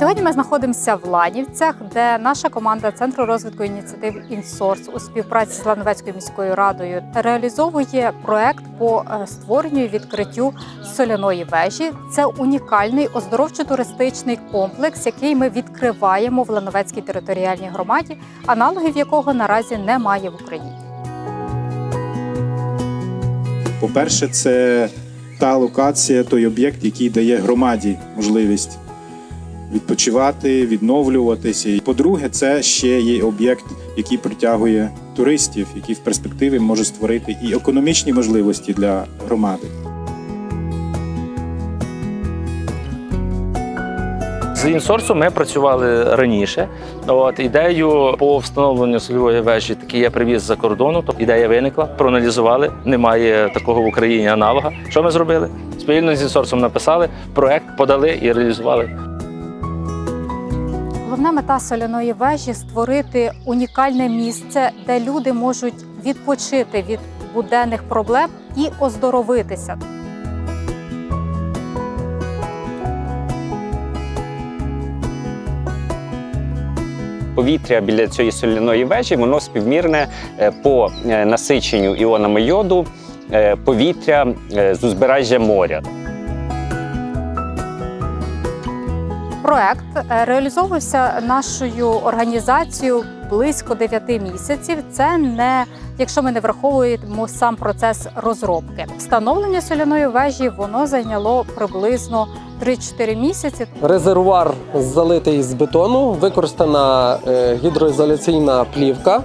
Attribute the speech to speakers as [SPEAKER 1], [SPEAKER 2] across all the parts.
[SPEAKER 1] Сьогодні ми знаходимося в Ланівцях, де наша команда Центру розвитку ініціатив Інсорс у співпраці з Лановецькою міською радою реалізовує проект по е, створенню і відкриттю соляної вежі. Це унікальний оздоровчо-туристичний комплекс, який ми відкриваємо в Лановецькій територіальній громаді, аналогів якого наразі немає в Україні.
[SPEAKER 2] По-перше, це та локація, той об'єкт, який дає громаді можливість відпочивати, відновлюватися. І По-друге, це ще є об'єкт, який притягує туристів, який в перспективі може створити і економічні можливості для громади.
[SPEAKER 3] З інсорсом ми працювали раніше. От ідею по встановленню сольової вежі таки я привіз за кордону. Тобто ідея виникла, проаналізували. Немає такого в Україні аналога. Що ми зробили? Спільно з інсорсом написали проект, подали і реалізували.
[SPEAKER 1] Головна мета соляної вежі створити унікальне місце, де люди можуть відпочити від буденних проблем і оздоровитися.
[SPEAKER 4] Повітря біля цієї соляної вежі воно співмірне е, по е, насиченню іонами йоду е, повітря з узбережжя моря.
[SPEAKER 1] Проект реалізовувався нашою організацією близько 9 місяців. Це не якщо ми не враховуємо сам процес розробки. Встановлення соляної вежі воно зайняло приблизно 3-4 місяці.
[SPEAKER 5] Резервуар залитий з бетону, використана е, гідроізоляційна плівка.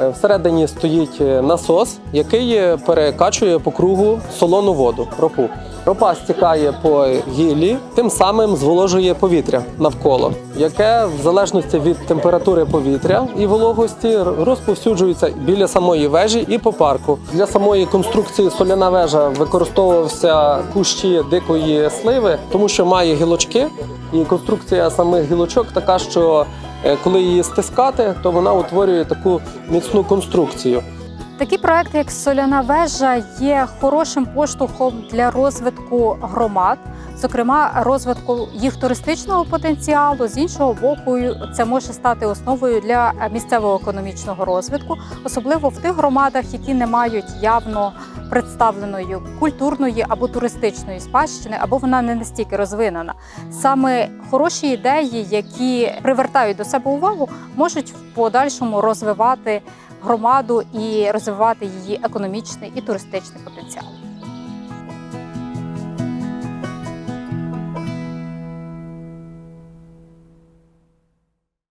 [SPEAKER 5] Е, Всередині стоїть е, насос, який перекачує по кругу солону воду, ропу. Ропа стікає по гіллі, тим самим зволожує повітря навколо, яке в залежності від температури повітря і вологості розповсюджується біля самої вежі і по парку. Для самої конструкції соляна вежа використовувався кущі дикої сливи, тому що має гілочки, і конструкція самих гілочок така, що е, коли її стискати, то вона утворює таку міцну конструкцію.
[SPEAKER 1] Такі проекти, як соляна вежа, є хорошим поштовхом для розвитку громад, зокрема розвитку їх туристичного потенціалу. З іншого боку, це може стати основою для місцевого економічного розвитку, особливо в тих громадах, які не мають явно представленої культурної або туристичної спадщини, або вона не настільки розвинена. Саме хороші ідеї, які привертають до себе увагу, можуть в подальшому розвивати громаду і розвивати її економічний і туристичний потенціал.